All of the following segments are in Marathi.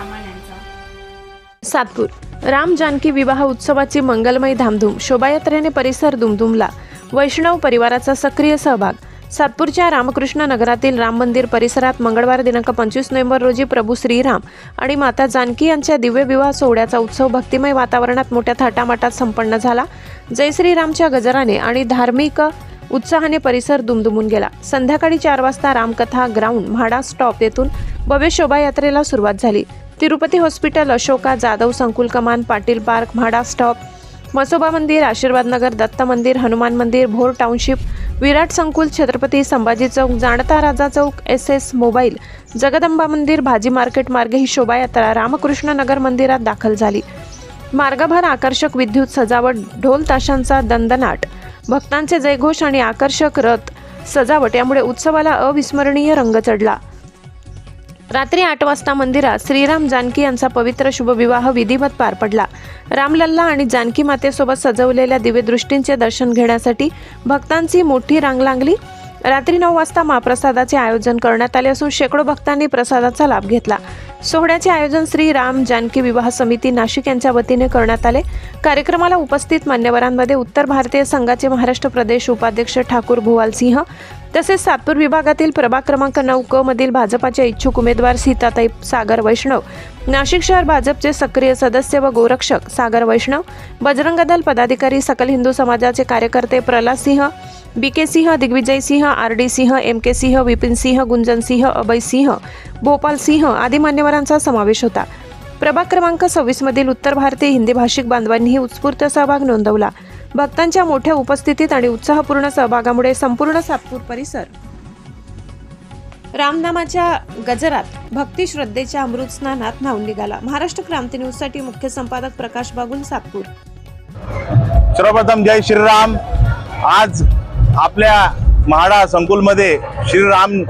सामान्यांचा. सातपूर. राम जानकी विवाह उत्सवाची मंगलमय धामधूम शोभायात्रेने परिसर दुमधुमला वैष्णव परिवाराचा सक्रिय सहभाग. सातपूरच्या रामकृष्ण नगरातील राम मंदिर परिसरात मंगळवार दिनांक पंचवीस नोव्हेंबर रोजी प्रभू श्रीराम आणि माता जानकी यांच्या दिव्य विवाह सोहळ्याचा उत्सव भक्तिमय वातावरणात मोठ्या थाटामाटात संपन्न झाला. जय श्रीरामच्या गजराने आणि धार्मिक उत्साहाने परिसर दुमदुमून गेला. संध्याकाळी चार वाजता रामकथा ग्राउंड म्हाडा स्टॉप येथून भव्य शोभायात्रेला सुरुवात झाली. तिरुपती हॉस्पिटल अशोका जाधव संकुल कमान पाटील पार्क म्हाडा स्टॉप मसोबा मंदिर आशीर्वाद नगर दत्त मंदिर हनुमान मंदिर भोर टाउनशिप विराट संकुल Chhatrapati Sambhaji Chowk Janta Raja Chowk S S mobile Jagdamba Mandir bhaji market मार्गे ही शोभायात्रा रामकृष्ण नगर मंदिरात दाखल झाली. मार्गभर आकर्षक विद्युत सजावट ढोल ताशांचा दंदनाट भक्तांचे जयघोष आणि आकर्षक रथ सजावट यामुळे उत्सवाला अविस्मरणीय रंग चढला. रात्री आठ वाजता मंदिरात श्रीराम जानकी यांचा पवित्र शुभविवाह विधिवत पार पडला. रामलल्ला आणि जानकी मातेसोबत सजवलेल्या दिव्यदृष्टींचे दर्शन घेण्यासाठी भक्तांची मोठी रांग लागली. रात्री नऊ वाजता महाप्रसादाचे आयोजन करण्यात आले असून शेकडो भक्तांनी प्रसादाचा लाभ घेतला. सोहळ्याचे आयोजन श्री राम जानकी विवाह समिती नाशिक यांच्या वतीने करण्यात आले. कार्यक्रमाला उपस्थित मान्यवरांमध्ये उत्तर भारतीय संघाचे महाराष्ट्र प्रदेश उपाध्यक्ष ठाकूर भुवाल सिंह तसेच सातपूर विभागातील प्रभाग क्रमांक नऊ क मधील भाजपाचे इच्छुक उमेदवार सीताताई सागर वैष्णव नाशिक शहर भाजपचे सक्रिय सदस्य व गोरक्षक सागर वैष्णव बजरंग दल पदाधिकारी सकल हिंदू समाजाचे कार्यकर्ते Pralhad Singh B K Singh Digvijay Singh R D Singh M K Singh Vipin Singh Gunjan Singh Abhay Singh Bhopal Singh आदी मान्यवरांचा समावेश होता. प्रभाग क्रमांक सव्वीस मधील उत्तर भारतीय हिंदी भाषिक बांधवांनीही उत्स्फूर्त सहभाग नोंदवला. भक्तांच्या मोठ्या उपस्थितीत आणि उत्साहपूर्ण सहभागामुळे संपूर्ण सातपूर परिसर. रामनामाच्या गजरात भक्ती श्रद्धेच्या अमृत स्नानात न्हावून निघाला. महाराष्ट्र क्रांती न्यूजसाठी मुख्य संपादक प्रकाश बागुल सातपूर. सर्वप्रथम जय श्रीराम. आज आपल्या म्हाडा संकुलमध्ये श्रीराम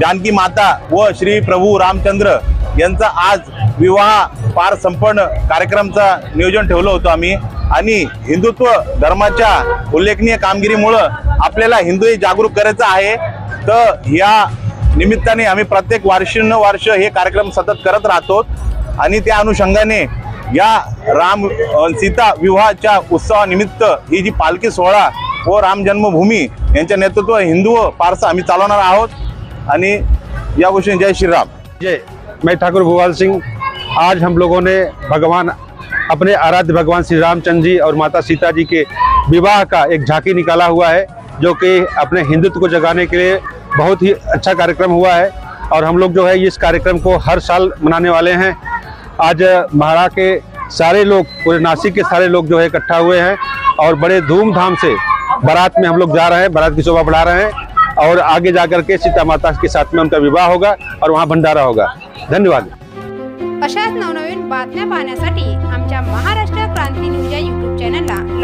जानकी माता व श्री प्रभू रामचंद्र यांचा आज विवाह पार संपन्न कार्यक्रमचा नियोजन ठेवलं होतं आम्ही. आणि हिंदुत्व धर्माच्या उल्लेखनीय कामगिरीमुळं आपल्याला हिंदू जागरूक करायचं आहे. तर या निमित्ताने आम्ही प्रत्येक वर्षानुवर्ष हे कार्यक्रम सतत करत राहतो. आणि त्या अनुषंगाने या राम सीता विवाहाच्या उत्सवानिमित्त ही जी पालखी सोहळा व राम जन्मभूमी यांच्या नेतृत्व हिंदू व पारसा आम्ही चालवणार आहोत. आणि या गोष्टी जय श्रीराम. जय. मैं ठाकुर भुवाल सिंह. आज हम लोगों ने भगवान अपने आराध्य भगवान श्री रामचंद्र जी और माता सीता जी के विवाह का एक झांकी निकाला हुआ है, जो कि अपने हिंदुत्व को जगाने के लिए बहुत ही अच्छा कार्यक्रम हुआ है। और हम लोग जो है, इस कार्यक्रम को हर साल मनाने वाले हैं। आज महाड़ा के सारे लोग, पूरे नासिक के सारे लोग जो है, इकट्ठा हुए हैं और बड़े धूमधाम से बारात में हम लोग जा रहे हैं, बारात की शोभा बढ़ा रहे हैं और आगे जाकर के सीता माता के साथ में उनका विवाह होगा और वहाँ भंडारा होगा। धन्यवाद। अशाच नवनवीन बातम्या पाहण्यासाठी